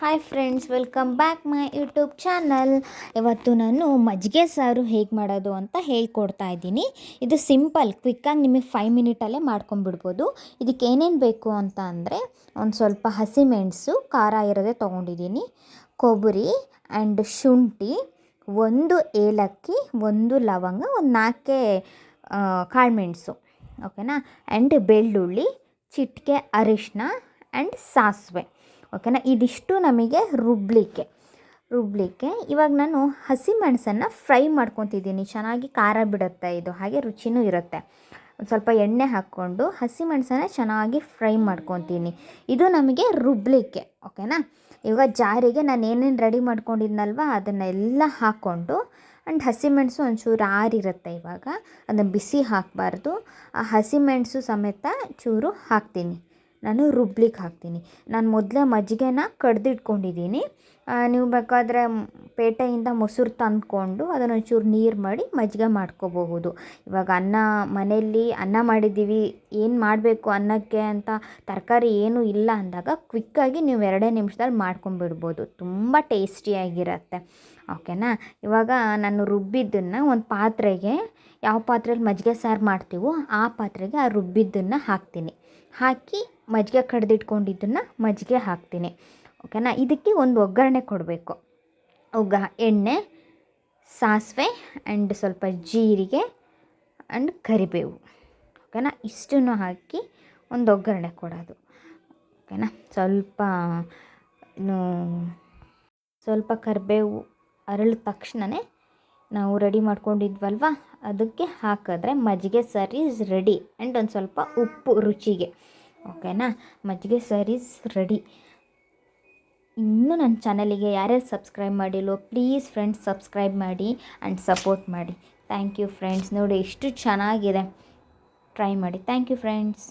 Hi friends welcome back my YouTube channel ಇವತ್ತು ನಾನು ಮಜ್ಜಿಗೆ ಸಾರು ಹೇಗೆ ಮಾಡೋದು ಅಂತ ಹೇಳ್ಕೊಡ್ತಾ ಇದ್ದೀನಿ. ಇದು ಸಿಂಪಲ್ ಕ್ವಿಕ್ಕಾಗಿ ನಿಮಗೆ ಫೈವ್ ಮಿನಿಟಲ್ಲೇ ಮಾಡ್ಕೊಂಡ್ಬಿಡ್ಬೋದು. ಇದಕ್ಕೆ ಏನೇನು ಬೇಕು ಅಂತ ಅಂದರೆ ಒಂದು ಸ್ವಲ್ಪ ಹಸಿಮೆಣಸು ಖಾರ ಇರೋದೇ ತೊಗೊಂಡಿದ್ದೀನಿ. ಕೊಬ್ಬರಿ ಆ್ಯಂಡ್ ಶುಂಠಿ, ಒಂದು ಏಲಕ್ಕಿ, ಒಂದು ಲವಂಗ, ಒಂದು ನಾಲ್ಕೇ ಕಾಳುಮೆಣಸು ಓಕೆನಾ ಆ್ಯಂಡ್ ಬೆಳ್ಳುಳ್ಳಿ, ಚಿಟಿಕೆ ಅರಿಶಿನ ಆ್ಯಂಡ್ ಸಾಸಿವೆ. ಓಕೆನಾ? ಇದಿಷ್ಟು ನಮಗೆ ರುಬ್ಬಲಿಕ್ಕೆ ರುಬ್ಬಲಿಕ್ಕೆ ಇವಾಗ ನಾನು ಹಸಿಮೆಣಸನ್ನು ಫ್ರೈ ಮಾಡ್ಕೊತಿದ್ದೀನಿ. ಚೆನ್ನಾಗಿ ಖಾರ ಬಿಡುತ್ತೆ ಇದು, ಹಾಗೆ ರುಚಿನೂ ಇರುತ್ತೆ. ಸ್ವಲ್ಪ ಎಣ್ಣೆ ಹಾಕ್ಕೊಂಡು ಹಸಿಮೆಣಸನ್ನ ಚೆನ್ನಾಗಿ ಫ್ರೈ ಮಾಡ್ಕೊತೀನಿ ಇದು ನಮಗೆ ರುಬ್ಬಲಿಕ್ಕೆ ಓಕೆನಾ? ಇವಾಗ ಜಾರಿಗೆ ನಾನು ಏನೇನು ರೆಡಿ ಮಾಡ್ಕೊಂಡಿದ್ನಲ್ವ, ಅದನ್ನೆಲ್ಲ ಹಾಕ್ಕೊಂಡು ಆ್ಯಂಡ್ ಹಸಿಮೆಣಸು ಒಂಚೂರು ಆರಿರುತ್ತೆ ಇವಾಗ, ಅದನ್ನು ಬಿಸಿ ಹಾಕಬಾರ್ದು. ಆ ಹಸಿಮೆಣಸು ಸಮೇತ ಚೂರು ಹಾಕ್ತೀನಿ. ನಾನು ರುಬ್ಲಿಕ್ಕೆ ಹಾಕ್ತೀನಿ. ನಾನು ಮೊದಲೇ ಮಜ್ಜಿಗೆನ ಕಡ್ದಿಟ್ಕೊಂಡಿದ್ದೀನಿ. ನೀವು ಬೇಕಾದರೆ ಪೇಟೆಯಿಂದ ಮೊಸರು ತಂದ್ಕೊಂಡು ಅದನ್ನು ಒಂಚೂರು ನೀರು ಮಾಡಿ ಮಜ್ಜಿಗೆ ಮಾಡ್ಕೋಬಹುದು. ಇವಾಗ ಅನ್ನ ಮನೆಯಲ್ಲಿ ಅನ್ನ ಮಾಡಿದ್ದೀವಿ, ಏನು ಮಾಡಬೇಕು ಅನ್ನಕ್ಕೆ ಅಂತ ತರಕಾರಿ ಏನೂ ಇಲ್ಲ ಅಂದಾಗ ಕ್ವಿಕ್ಕಾಗಿ ನೀವು ಎರಡೇ ನಿಮಿಷದಲ್ಲಿ ಮಾಡ್ಕೊಂಬಿಡ್ಬೋದು ತುಂಬ ಟೇಸ್ಟಿಯಾಗಿರುತ್ತೆ ಓಕೆನಾ ಇವಾಗ ನಾನು ರುಬ್ಬಿದ್ದನ್ನು ಒಂದು ಪಾತ್ರೆಗೆ, ಯಾವ ಪಾತ್ರೆಯಲ್ಲಿ ಮಜ್ಜಿಗೆ ಸಾರು ಮಾಡ್ತೀವೋ ಆ ಪಾತ್ರೆಗೆ ಆ ರುಬ್ಬಿದ್ದನ್ನು ಹಾಕ್ತೀನಿ. ಹಾಕಿ ಮಜ್ಜಿಗೆ ಕಡ್ದಿಟ್ಕೊಂಡಿದ್ದನ್ನು ಮಜ್ಜಿಗೆ ಹಾಕ್ತೀನಿ. ಓಕೆನಾ? ಇದಕ್ಕೆ ಒಂದು ಒಗ್ಗರಣೆ ಕೊಡಬೇಕು. ಒಗ್ಗ ಎಣ್ಣೆ, ಸಾಸಿವೆ ಆ್ಯಂಡ್ ಸ್ವಲ್ಪ ಜೀರಿಗೆ ಆ್ಯಂಡ್ ಕರಿಬೇವು. ಓಕೆನಾ? ಇಷ್ಟನ್ನು ಹಾಕಿ ಒಂದು ಒಗ್ಗರಣೆ ಕೊಡೋದು. ಓಕೆನಾ? ಸ್ವಲ್ಪ ಸ್ವಲ್ಪ ಕರಿಬೇವು ಅರಳಿದ ತಕ್ಷಣವೇ ನಾವು ರೆಡಿ ಮಾಡ್ಕೊಂಡಿದ್ವಲ್ವ? ಅದಕ್ಕೆ ಹಾಕಿದ್ರೆ ಮಜ್ಜಿಗೆ ಸರಿ ರೆಡಿ ಆ್ಯಂಡ್ ಒಂದು ಸ್ವಲ್ಪ ಉಪ್ಪು ರುಚಿಗೆ. ಓಕೆನಾ? ಮಜ್ಜಿಗೆ ಸರೀಸ್ ರೆಡಿ ಇನ್ನೂ ನನ್ನ ಚಾನಲಿಗೆ ಯಾರ್ಯಾರು ಸಬ್ಸ್ಕ್ರೈಬ್ ಮಾಡಿಲ್ಲೋ ಪ್ಲೀಸ್ ಫ್ರೆಂಡ್ಸ್ ಸಬ್ಸ್ಕ್ರೈಬ್ ಮಾಡಿ ಆ್ಯಂಡ್ ಸಪೋರ್ಟ್ ಮಾಡಿ. ಥ್ಯಾಂಕ್ ಯು ಫ್ರೆಂಡ್ಸ್ ನೋಡಿ ಎಷ್ಟು ಚೆನ್ನಾಗಿದೆ. ಟ್ರೈ ಮಾಡಿ. Thank you friends